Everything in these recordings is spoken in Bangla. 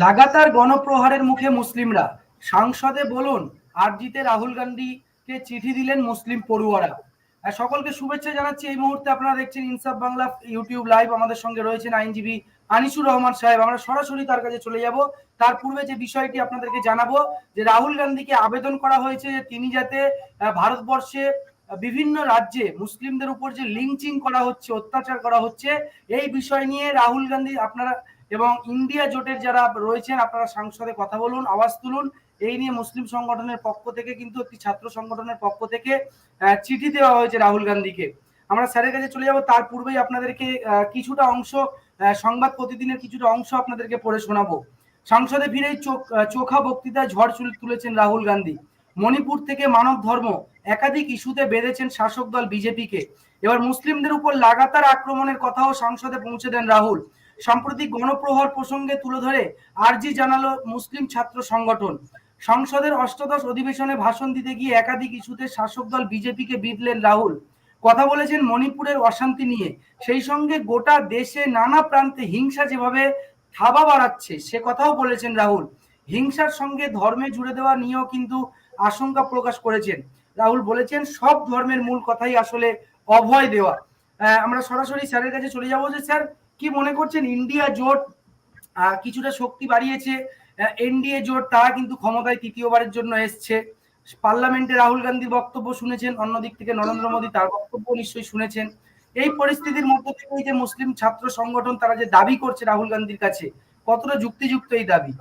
লাগাতার গণপ্রহারের মুখে মুসলিমরা। সাংসদে বলুন, আরজিতে রাহুল গান্ধীকে চিঠি দিলেন মুসলিম পড়ুয়ারা। সকলকে শুভেচ্ছা জানাচ্ছি। এই মুহূর্তে আপনারা দেখছেন ইনসাফ বাংলা ইউটিউব লাইভ। আমাদের সঙ্গে রয়েছেন আইনজীবী আনিসুর রহমান সাহেব। আমরা সরাসরি তার কাছে চলে যাব। তার পূর্বে যে বিষয়টি আপনাদেরকে জানাব, যে রাহুল গান্ধীকে আবেদন করা হয়েছে যে তিনি যাতে ভারতবর্ষে বিভিন্ন রাজ্যে মুসলিমদের উপর যে লিঞ্চিং করা হচ্ছে, অত্যাচার করা হচ্ছে, এই বিষয় নিয়ে রাহুল গান্ধী, আপনারা এবং ইন্ডিয়া জোটের যারা রয়েছেন, আপনারা সংসদে কথা বলুন, আওয়াজ তুলুন। এই নিয়ে মুসলিম সংগঠনের পক্ষ থেকে কিন্তু একটি ছাত্র সংগঠনের পক্ষ থেকে চিঠি দেওয়া হয়েছে রাহুল গান্ধীকে। আমরা স্যারের কাছে চলে যাব, তার পূর্বেই আপনাদেরকে কিছুটা অংশ সংবাদ প্রতিদিনের কিছুটা অংশ আপনাদেরকে পড়ে শোনাবো। সংসদে চোখ চোখা বক্তৃতায় ঝড় তুলেছেন রাহুল গান্ধী। মণিপুর থেকে মানব ধর্ম, একাধিক ইস্যুতে বেঁধেছেন শাসক দল বিজেপিকে। এবার মুসলিমদের উপর লাগাতার আক্রমণের কথাও সংসদে পৌঁছে দেন রাহুল। সাম্প্রতিক গণপ্রহার প্রসঙ্গে তুলে ধরে আরজি জানালো মুসলিম ছাত্র সংগঠন। সংসদের অষ্টাদশ অধিবেশনে ভাষণ দিতে গিয়ে একাধিক ইস্যুতে শাসক দল বিজেপিকে বিঁধলেন রাহুল। কথা বলেছেন মণিপুরের অশান্তি নিয়ে। সেই সঙ্গে গোটা দেশে নানা প্রান্তে হিংসা যেভাবে থাবা বাড়াচ্ছে, সে কথাও বলেছেন রাহুল। হিংসার সঙ্গে ধর্মে জুড়ে দেওয়া নিয়েও কিন্তু আশঙ্কা প্রকাশ করেছেন। রাহুল বলেছেন, সব ধর্মের মূল কথাই আসলে অভয় দেওয়া। আমরা সরাসরি স্যারের কাছে চলে যাব যে স্যার কি মনে করছেন? ইন্ডিয়া জোট কিছুটা শক্তি বাড়িয়েছে। এনডিএ জোট, তারা কিন্তু ক্ষমতায় তৃতীয়বারের জন্য এসছে। পার্লামেন্টে রাহুল গান্ধীর বক্তব্য শুনেছেন অন্যদিক থেকে নরেন্দ্র মোদী তার বক্তব্য নিশ্চয়ই শুনেছেন। এই পরিস্থিতির মধ্যে থেকেই যে মুসলিম ছাত্র সংগঠন, তারা যে দাবি করছে রাহুল গান্ধীর কাছে, কতটা যুক্তিযুক্ত এই দাবি?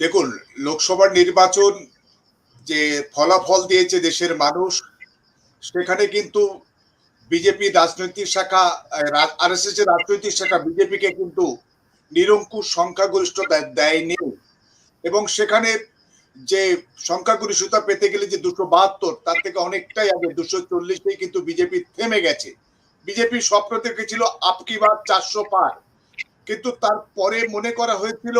দেখুন, লোকসভার নির্বাচন যে ফলাফল দিয়েছে দেশের মানুষ, সেখানে কিন্তু বিজেপি রাজনৈতিক শাখা আর এস এস এর রাজনৈতিক শাখা বিজেপিকে কিন্তু নিরঙ্কুশ সংখ্যাগরিষ্ঠতা দেয়নি। এবং সেখানে যে সংখ্যাগরিষ্ঠতা পেতে গেলে যে দুশো বাহাত্তর, তার থেকে অনেকটাই আগে, দুশো চল্লিশে কিন্তু বিজেপি থেমে গেছে। বিজেপি স্বপ্ন দেখেছিল আপকি বার চারশো পার। কিন্তু তারপরে মনে করা হয়েছিল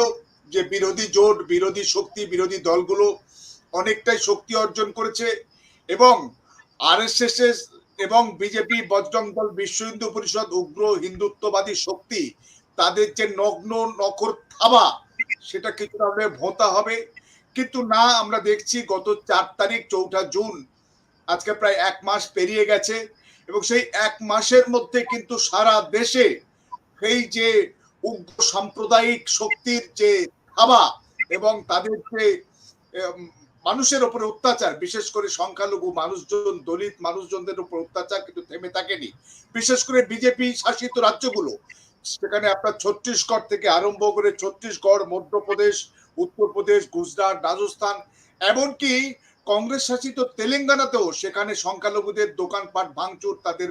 যে বিরোধী জোট, বিরোধী শক্তি, বিরোধী দলগুলো অনেকটাই শক্তি অর্জন করেছে এবং আরএসএস এবং বিজেপি বজরং দল, বিশ্ব হিন্দু পরিষদ, উগ্র হিন্দুত্ববাদী শক্তি, তাদের যে নগ্ন নখর থাবা, সেটা কিছুটা হলে ভোঁতা হবে। কিন্তু না, আমরা দেখছি গত চার তারিখ, চৌঠা জুন, আজকে প্রায় এক মাস পেরিয়ে গেছে এবং সেই এক মাসের মধ্যে কিন্তু সারা দেশে সেই যে উগ্র সাম্প্রদায়িক শক্তির যে থাবা এবং তাদের যে মানুষের উপরে অত্যাচার, বিশেষ করে সংখ্যালঘু মানুষজন, দলিত মানুষজনদের উপর অত্যাচার কিন্তু থেমে থাকেনি। বিশেষ করে বিজেপি শাসিত রাজ্যগুলো, সেখানে আপনার ছত্তিশগড় থেকে আরম্ভ করে ছত্তিশগড়, মধ্যপ্রদেশ, উত্তরপ্রদেশ, গুজরাট, রাজস্থান, এমনকি কংগ্রেস শাসিত তেলেঙ্গানাতেও সেখানে সংখ্যালঘুদের দোকানপাট ভাঙচুর, তাদের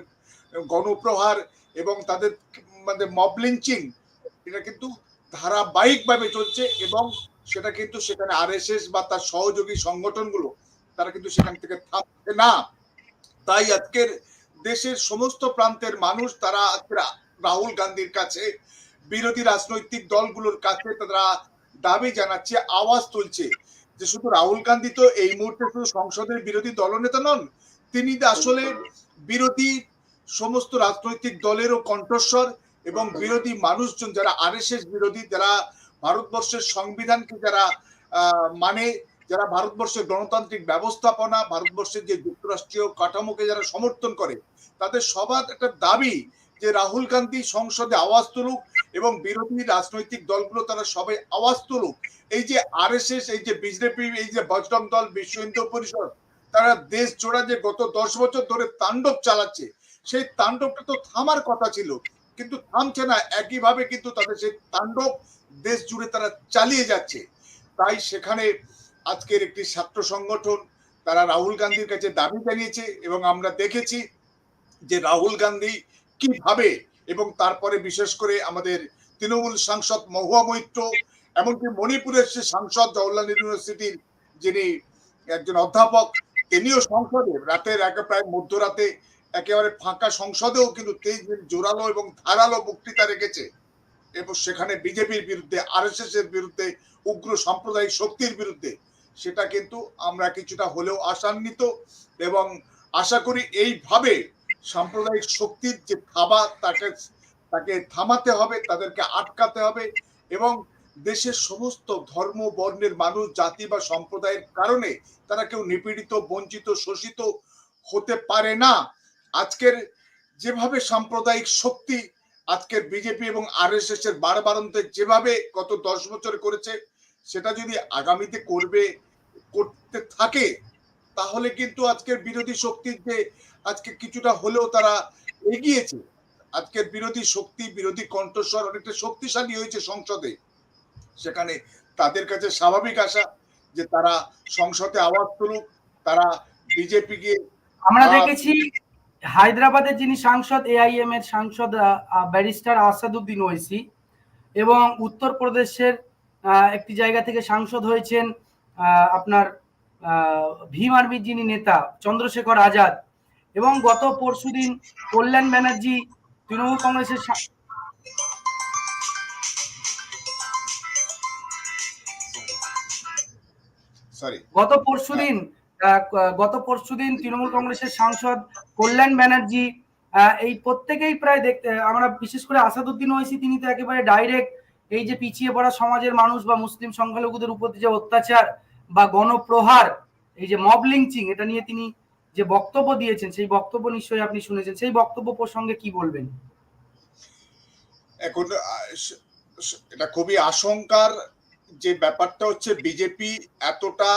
গণপ্রহার এবং তাদের মানে মব লিঞ্চিং এটা কিন্তু ধারাবাহিকভাবে চলছে এবং সেটা কিন্তু সেখানে আরএসএস বা তার সহযোগী সংগঠনগুলো, তারা কিন্তু সেখান থেকে থাকছে না। তাই আজকের দেশের সমস্ত প্রান্তের মানুষ, তারা রাহুল গান্ধীর কাছে, বিরোধী রাজনৈতিক দলগুলোর কাছে তারা দাবি জানাচ্ছে, আওয়াজ তুলছে যে শুধু রাহুল গান্ধী তো এই মুহূর্তে শুধু সংসদের বিরোধী দলনেতা নন, তিনি আসলে বিরোধী সমস্ত রাজনৈতিক দলেরও কণ্ঠস্বর এবং বিরোধী মানুষজন যারা আরএসএস বিরোধী, যারা ভারতবর্ষের সংবিধানকে যারা মানে যারা ভারতবর্ষের গণতান্ত্রিক ব্যবস্থাপনা, ভারতবর্ষের যে যুক্তরাষ্ট্রীয় কাঠামোকে যারা সমর্থন করে, তাদের সবার একটা দাবি যে রাহুল গান্ধী সংসদে আওয়াজ তুলুক এবং বিরোধী রাজনৈতিক দলগুলো তারা সবাই আওয়াজ তুলুক। এই যে আরএসএস, এই যে বিজেপি, এই যে বজরং দল, বিশ্ব হিন্দু পরিষদ, তারা দেশ জোড়া যে গত দশ বছর ধরে তাণ্ডব চালাচ্ছে, সেই তাণ্ডবটা তো থামার কথা ছিল। কিন্তু থামছে না। একইভাবে কিন্তু তাদের সেই তাণ্ডব দেশ জুড়ে তারা চালিয়ে যাচ্ছে। তাই সেখানে আজকের একটি ছাত্র সংগঠন, তারা রাহুল গান্ধীর কাছে দাবি জানিয়েছে এবং আমরা দেখেছি যে রাহুল গান্ধী কীভাবে এবং তারপরে বিশেষ করে আমাদের তৃণমূল সাংসদ মহুয়া মৈত্র, এমনকি মণিপুরের সে সাংসদ জওহরলাল ইউনিভার্সিটির যিনি একজন অধ্যাপক, তিনিও সংসদে রাতের একে প্রায় মধ্যরাতে একেবারে ফাঁকা সংসদেও কিন্তু তেইশ মিনিট জোরালো এবং ধারালো বক্তৃতা রেখেছে। এবং সেখানে বিজেপির বিরুদ্ধে আরএসএস এর বিরুদ্ধে, উগ্র সাম্প্রদায়িক শক্তির বিরুদ্ধে, সেটা কিন্তু আমরা কিছুটা হলেও আশান্বিত এবং আশা করি এইভাবে সাম্প্রদায়িক শক্তির যে থাবা, তাকে তাকে থামাতে হবে, তাদেরকে আটকাতে হবে এবং দেশের সমস্ত ধর্ম, বর্ণের মানুষ, জাতি বা সম্প্রদায়ের কারণে তারা কেউ নিপীড়িত, বঞ্চিত, শোষিত হতে পারে না। আজকের যেভাবে সাম্প্রদায়িক শক্তি আজকের বিজেপি এবং আরএসএস এর বারবারন্তে যেভাবে গত দশ বছর করেছে, সেটা যদি আগামীতে করবে, করতে থাকে, তাহলে কিন্তু আজকের বিরোধী শক্তির যে আজকে কিছুটা হলেও তারা এগিয়েছে। আজকের বিরোধী শক্তি, বিরোধী কণ্ঠস্বর অনেকটা শক্তিশালী হয়েছে সংসদে। সেখানে তাদের কাছে স্বাভাবিক আশা যে তারা সংসদে আওয়াজ তুলুক, তারা বিজেপিকে আমরা দেখেছি হায়দ্রাবাদের যিনি সাংসদ এআইএম এর সাংসদ ব্যারিস্টার আসাদুদ্দিন ওয়েসি এবং উত্তরপ্রদেশের একটি জায়গা থেকে সাংসদ হয়েছেন আপনার ভীম আর্মির যিনি নেতা চন্দ্রশেখর আজাদ এবং গত পরশুদিন কল্যাণ ব্যানার্জি তৃণমূল কংগ্রেসের সরি গত পরশুদিন গত পরশুদিন তৃণমূল কংগ্রেসের সাংসদ কল্যাণ ব্যানার্জি এই প্রত্যেকেই প্রায় দেখতে, আমরা বিশেষ করে আসাদুদ্দিন ওয়াইসি, তিনি তো একেবারে ডাইরেক্ট এই যে পিছিয়ে পড়া সমাজের মানুষ বা মুসলিম সংখ্যালঘুদের উপর যে অত্যাচার বা গণপ্রহার, এই যে মব লিঞ্চিং এটা নিয়ে তিনি যে বক্তব্য দিয়েছেন, সেই বক্তব্য নিশ্চয়ই আপনি শুনেছেন। সেই বক্তব্য প্রসঙ্গে কি বলবেন? এখন এটা খুবই আশঙ্কার যে ব্যাপারটা হচ্ছে বিজেপি এতটা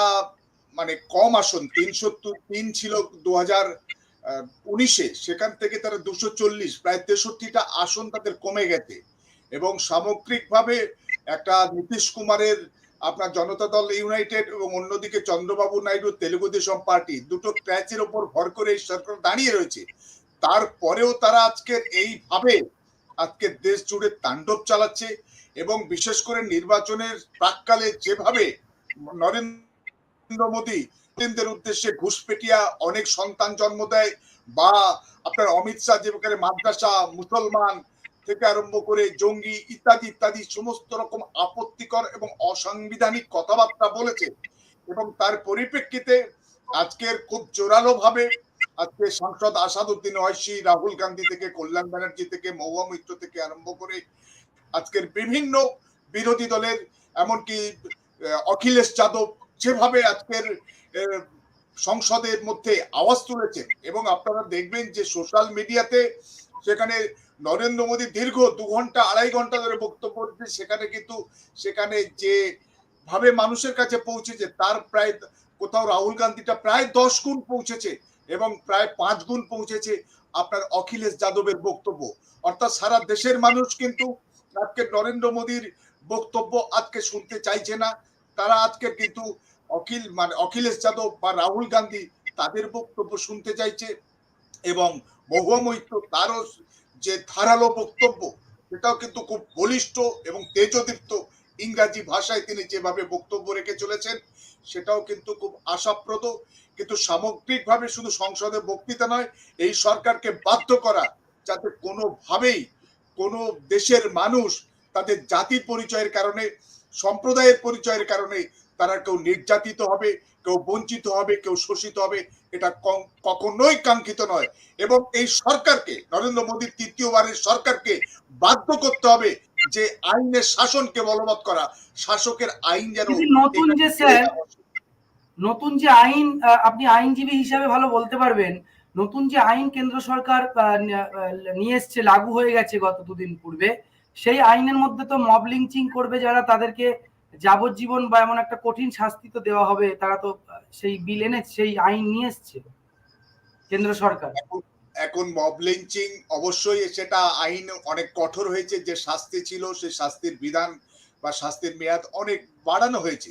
মানে কম আসন, তিনশো তিন ছিল দু হাজার উনিশে, সেখান থেকে তারা দুশো চল্লিশ, প্রায় তেষট্টিটা আসন তাদের কমে গেছে। এবং সামগ্রিকভাবে একটা নীতিশ কুমারের আপনার জনতা দল ইউনাইটেড এবং অন্যদিকে চন্দ্রবাবু নাইডু, তেলুগু দেশম পার্টি, দুটো ক্র্যাচের ওপর ভর করে এই সরকার দাঁড়িয়ে রয়েছে। তারপরেও তারা আজকের এইভাবে আজকে দেশ জুড়ে তাণ্ডব চালাচ্ছে এবং বিশেষ করে নির্বাচনের প্রাককালে যেভাবে নরেন্দ্র মোদী মুসলিমদের উদ্দেশ্যে ঘুষপেটিয়া অনেক সন্তান জন্ম দেয় বা আপনার অমিত শাহ যে প্রকারে মাদ্রাসা, মুসলমান থেকে আরম্ভ করে জঙ্গি ইত্যাদি ইত্যাদি সমস্ত রকম আপত্তিকর এবং অসাংবিধানিক কথাবার্তা বলেছে এবং তার পরিপ্রেক্ষিতে আজকের খুব জোরালো ভাবে আজকে সাংসদ আসাদুদ্দিন ওয়াইসি, রাহুল গান্ধী থেকে, কল্যাণ ব্যানার্জি থেকে, মহুয়া মৈত্র থেকে আরম্ভ করে আজকের বিভিন্ন বিরোধী দলের, এমনকি অখিলেশ যাদব যেভাবে আজকের সংসদের মধ্যে আওয়াজ তুলেছেন এবং আপনারা দেখবেন যে সোশ্যাল মিডিয়াতে সেখানে নরেন্দ্র মোদী দীর্ঘ দু ঘণ্টা, আড়াই ঘণ্টা ধরে বক্তব্য দিচ্ছে। সেখানে কিন্তু, সেখানে যে ভাবে মানুষের কাছে পৌঁছেছে, তার প্রায় কোথাও রাহুল গান্ধীটা প্রায় দশ গুণ পৌঁছেছে এবং প্রায় পাঁচ গুণ পৌঁছেছে আপনার অখিলেশ যাদবের বক্তব্য। অর্থাৎ সারা দেশের মানুষ কিন্তু আজকে নরেন্দ্র মোদীর বক্তব্য আজকে শুনতে চাইছে না। তারা আজকে কিন্তু অখিল মানে অখিলেশ যাদব বা রাহুল গান্ধী তাদের বক্তব্য শুনতে চাইছে এবং মহুয়া মৈত্র তারও যে ধারালো বক্তব্য, সেটাও কিন্তু খুব বলিষ্ঠ এবং তেজদীপ্ত ইংরাজি ভাষায় তিনি যেভাবে বক্তব্য রেখে চলেছেন, সেটাও কিন্তু খুব আশাপ্রদ। কিন্তু সামগ্রিকভাবে শুধু সংসদে বক্তৃতা নয়, এই সরকারকে বাধ্য করা যাতে কোনোভাবেই কোনো দেশের মানুষ তাদের জাতির পরিচয়ের কারণে সম্প্রদায়ের পরিচয়ের কারণে তারা কেউ নির্যাতিত হবে কেউ বঞ্চিত হবে কেউ শোষিত হবে এটা কখনোই কাঙ্ক্ষিত নয়। এবং এই সরকারকে নরেন্দ্র মোদীর তৃতীয়বারের সরকারকে বাধ্য করতে হবে যে আইনের শাসনকে বলবৎ করা। শাসকের আইন যেন নতুন যে স্যার নতুন যে আইন আপনি আইনজীবী হিসাবে ভালো বলতে পারবেন নতুন যে আইন কেন্দ্র সরকার নিয়ে এসছে লাগু হয়ে গেছে গত দুদিন পূর্বে সেই আইনের মধ্যে তো মব লিঞ্চিং করবে যারা তাদেরকে যাবজ্জীবন বা এমন একটা কঠিন শাস্তি তো দেওয়া হবে, তারা তো সেই বিল এনে সেই আইন নিয়ে এসছে কেন্দ্র সরকার। এখন মব লিঞ্চিং অবশ্যই সেটা আইন অনেক কঠোর হয়েছে, যে শাস্তি ছিল সেই শাস্তির বিধান বা শাস্তির মেয়াদ অনেক বাড়ানো হয়েছে।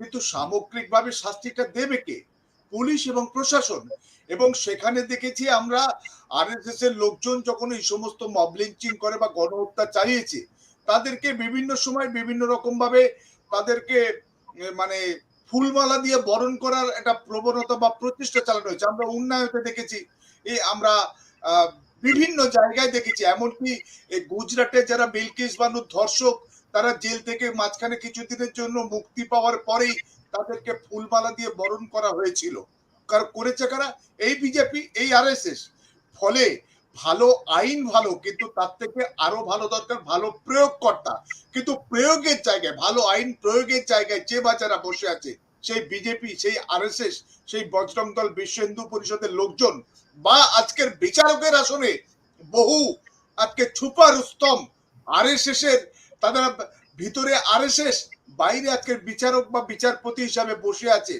কিন্তু সামগ্রিকভাবে শাস্তিটা দেবে কে? পুলিশ এবং প্রশাসন। এবং সেখানে দেখেছি আমরা আরএসএস এর লোকজন যখন এই সমস্ত মব লিঞ্চিং করে বা গণহত্যা চালিয়েছে, তাদেরকে বিভিন্ন সময় বিভিন্ন রকম ভাবে তাদেরকে মানে ফুলমালা দিয়ে বরণ করার একটা প্রবণতা বা প্রচেষ্টা চালানো হয়েছে। আমরা উন্নয়তে দেখেছি এই আমরা বিভিন্ন জায়গায় দেখেছি। এমনকি গুজরাটে যারা বিলকিস বানুর ধর্ষক, তারা জেল থেকে মাঝখানে কিছুদিনের জন্য মুক্তি পাওয়ার পরেই তাদেরকে ফুলমালা দিয়ে বরণ করা হয়েছিল। কার, করেছে কারা? এই বিজেপি এই আরএসএস ফলে ভালো আইন ভালো, কিন্তু তার থেকে আরও ভালো দরকার, ভালো প্রয়োগকর্তা। কিন্তু প্রয়োগের জায়গায়, ভালো আইন প্রয়োগের জায়গায় যে বাচ্চারা বসে আছে, সেই বিজেপি সেই আরএসএস সেই বজরং দল, বিশ্ব হিন্দু পরিষদের লোকজন বা আজকের বিচারকের আসনে বহু আজকে ছুপা রুস্তম আরএসএস এর, তাদের ভিতরে আরএসএস বাইরে আজকের বিচারক বা বিচারপতি হিসাবে বসে আছে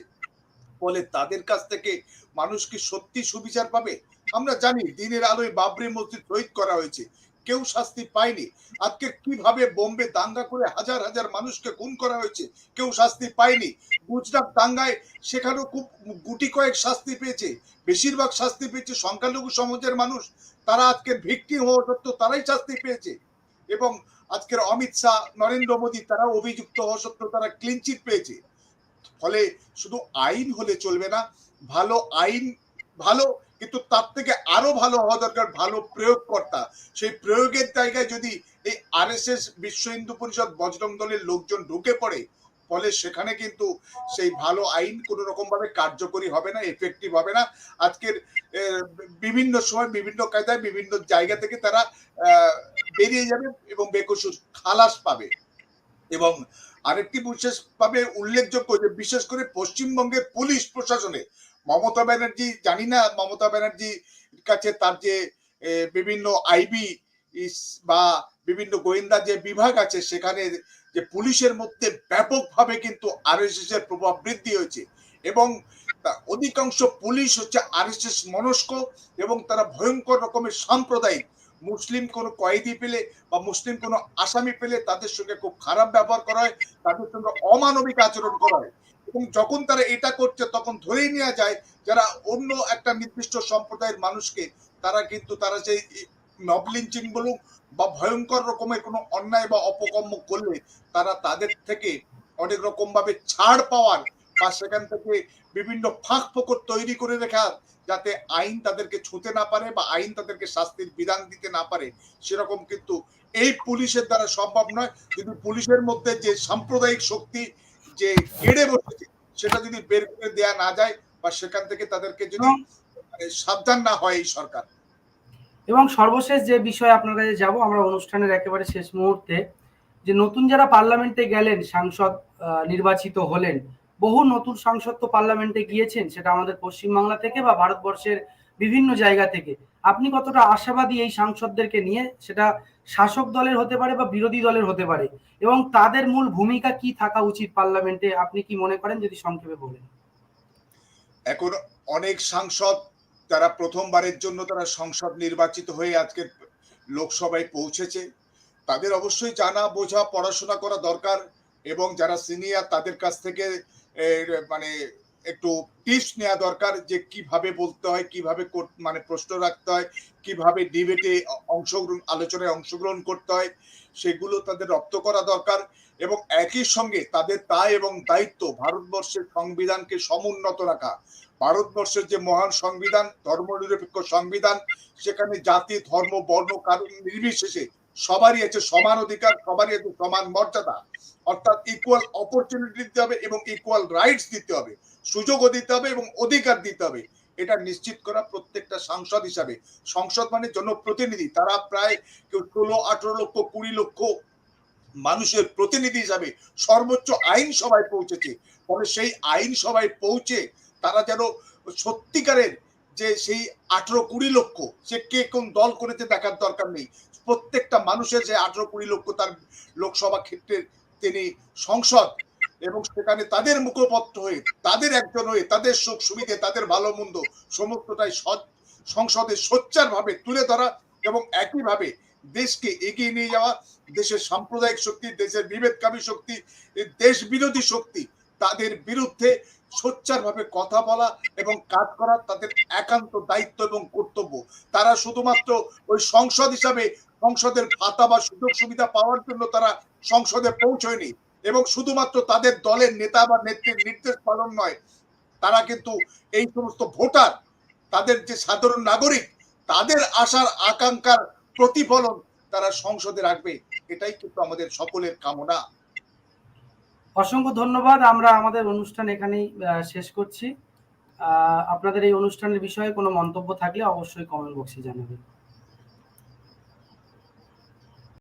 ফলে তাদের কাছ থেকে মানুষ কি সত্যি সুবিচার পাবে? আমরা জানি দিনের আলোয় বাবরি মসজিদ শহীদ করা হয়েছে, কেউ শাস্তি পায়নি। আজকে কীভাবে বোম্বে দাঙ্গা করে হাজার হাজার মানুষকে খুন করা হয়েছে, কেউ শাস্তি পায়নি। গুজরাট দাঙ্গায় সেখানেও খুব গুটি কয়েক শাস্তি পেয়েছে, বেশিরভাগ শাস্তি পেয়েছে সংখ্যালঘু সমাজের মানুষ, তারা আজকে ভিক্টিম হওয়া সত্ত্বেও তারাই শাস্তি পেয়েছে। এবং আজকের অমিত শাহ, নরেন্দ্র মোদী তারা অভিযুক্ত হওয়া সত্ত্বেও তারা ক্লিনচিট পেয়েছে। ফলে শুধু আইন হলে চলবে না, ভালো আইন ভালো, কিন্তু তার থেকে আরও ভালো হওয়া দরকার, ভালো প্রয়োগকর্তা। সেই প্রয়োগের জায়গায় যদি এই আর এস এস বিশ্ব হিন্দু পরিষদ, বজরং দলের লোকজন ঢুকে পড়ে ফলে সেখানে কিন্তু সেই ভালো আইন কোনো রকম ভাবে কার্যকরী হবে না এফেক্টিভ হবে না। আজকের বিভিন্ন সময় বিভিন্ন কায়দায় বিভিন্ন জায়গা থেকে তারা বেরিয়ে যাবে এবং বেকসুর খালাস পাবে। এবং আরেকটি বিশেষভাবে উল্লেখযোগ্য যে, বিশেষ করে পশ্চিমবঙ্গের পুলিশ প্রশাসনে মমতা ব্যানার্জি, জানি না মমতা ব্যানার্জির কাছে তার যে বিভিন্ন আইবি বা বিভিন্ন গোয়েন্দা যে বিভাগ আছে, সেখানে যে পুলিশের মধ্যে ব্যাপকভাবে কিন্তু আরএসএস এর প্রভাব বৃদ্ধি হয়েছে এবং অধিকাংশ পুলিশ হচ্ছে আরএসএস মনস্ক এবং তারা ভয়ঙ্কর রকমের সাম্প্রদায়িক। মুসলিম কোনো কয়েদি পেলে বা মুসলিম কোনো আসামি পেলে তাদের সঙ্গে খুব খারাপ ব্যবহার করা হয়, তাদের সঙ্গে অমানবিক আচরণ করা হয় এবং যখন তারা এটা করছে তখন ধরেই নেওয়া যায় যারা অন্য একটা নির্দিষ্ট সম্প্রদায়ের মানুষকে তারা কিন্তু তারা সেই মব লিঞ্চিং বলুক বা ভয়ঙ্কর রকমের কোনো অন্যায় বা অপকর্ম করলে তারা তাদের থেকে অনেক রকম ভাবে ছাড় পাওয়ার বা সেখান থেকে বিভিন্ন ফাঁক ফোকর তৈরি করে রাখার যাতে আইন তাদেরকে ছুঁতে না পারে বা আইন তাদেরকে শাস্তির বিধান দিতে না পারে। সেরকম কিন্তু এই পুলিশের দ্বারা সম্ভব নয়। যদি পুলিশের মধ্যে যে সাম্প্রদায়িক শক্তি যে গেড়ে বসেছে সেটা যদি বের করে দেয়া না যায় বা সেখান থেকে তাদেরকে যদি মানে সাবধান না হয় এই সরকার। এবং সর্বশেষ যে বিষয়ে আপনার কাছে যাব, আমরা অনুষ্ঠানের একেবারে শেষ মুহূর্তে, যে নতুন যারা পার্লামেন্টে গেলেন, সাংসদ নির্বাচিত হলেন, বহু নতুন সাংসদ তো পার্লামেন্টে গিয়েছেন, সেটা আমাদের পশ্চিমবাংলা থেকে বা ভারতবর্ষের বিভিন্ন জায়গা থেকে। আপনি কতটা আশাবাদী এই সাংসদদেরকে নিয়ে? সেটা শাসক দলের হতে পারে বা বিরোধী দলের হতে পারে। এবং তাদের মূল ভূমিকা কি থাকা উচিত পার্লামেন্টে? আপনি কি মনে করেন? যদি সংক্ষেপে বলেন। এখন অনেক সাংসদ তারা প্রথমবারের জন্য তারা সংসদ নির্বাচিত হয়ে আজকে লোকসভায় পৌঁছেছে। তাদের অবশ্যই জানা, বোঝা, পড়াশোনা করা দরকার এবং যারা সিনিয়র তাদের কাছ থেকে মানে একটু টিপস নেওয়া দরকার যে কীভাবে বলতে হয়, কীভাবে মানে প্রশ্ন রাখতে হয়, কীভাবে ডিবেটে অংশগ্রহণ, আলোচনায় অংশগ্রহণ করতে হয়, সেগুলো তাদের রপ্ত করা দরকার এবং একই সঙ্গে তাদের দায় এবং দায়িত্ব ভারতবর্ষের সংবিধানকে সমুন্নত রাখা। ভারতবর্ষের যে মহান সংবিধান, ধর্মনিরপেক্ষ সংবিধান, সেখানে জাতি, ধর্ম, বর্ণ, কারণ নির্বিশেষে সবারই আছে সমান অধিকার, সবারই আছে সমান মর্যাদা। অর্থাৎ ইকুয়াল অপরচুনিটি দিতে হবে এবং ইকুয়াল রাইটস দিতে হবে, সুযোগও দিতে হবে এবং অধিকার দিতে হবে। এটা নিশ্চিত করা প্রত্যেকটা সাংসদ হিসাবে। সংসদ মানে জনপ্রতিনিধি। তারা প্রায় কেউ ষোলো, আঠারো লক্ষ, কুড়ি লক্ষ মানুষের প্রতিনিধি হিসাবে সর্বোচ্চ আইন সভায় পৌঁছেছে। ফলে সেই আইন সভায় পৌঁছে তারা যেন সত্যিকারের যে সেই আঠারো কুড়ি লক্ষ, সে কে কোন দল করেছে দেখার দরকার নেই। প্রত্যেকটা মানুষের যে আঠারো কুড়ি লক্ষ তার লোকসভা ক্ষেত্রের তিনি সংসদ এবং সেখানে তাদের মুখপত্র হয়ে, তাদের একজন হয়ে, তাদের সুখ সুবিধে, তাদের ভালো মন্দ সমস্তটাই সংসদে সোচ্চার ভাবে তুলে ধরা এবং একইভাবে দেশকে এগিয়ে নিয়ে যাওয়া, দেশের সাম্প্রদায়িক শক্তি, দেশের বিভেদকামী শক্তি, দেশ বিরোধী শক্তি তাদের বিরুদ্ধে সোচ্চার ভাবে কথা বলা এবং কাজ করা তাদের একান্ত দায়িত্ব এবং কর্তব্য। তারা শুধুমাত্র ওই সংসদ হিসাবে সংসদের ভাতা বা সুযোগ সুবিধা পাওয়ার জন্য তারা সংসদে পৌঁছয়নি এবং শুধুমাত্র তাদের দলের নেতা বা নেত্রীর নির্দেশ পালন নয়, তারা কিন্তু এই সমস্ত ভোটার, তাদের যে সাধারণ নাগরিক, তাদের আশার আকাঙ্ক্ষার প্রতিফলন তারা সংসদে রাখবে। এটাই কিন্তু আমাদের সকলের কামনা। অসংখ্য ধন্যবাদ। আমরা আমাদের অনুষ্ঠান এখানেই শেষ করছি। আপনাদের এই অনুষ্ঠানের বিষয়ে কোনো মন্তব্য থাকলে অবশ্যই কমেন্ট বক্সে জানাবেন।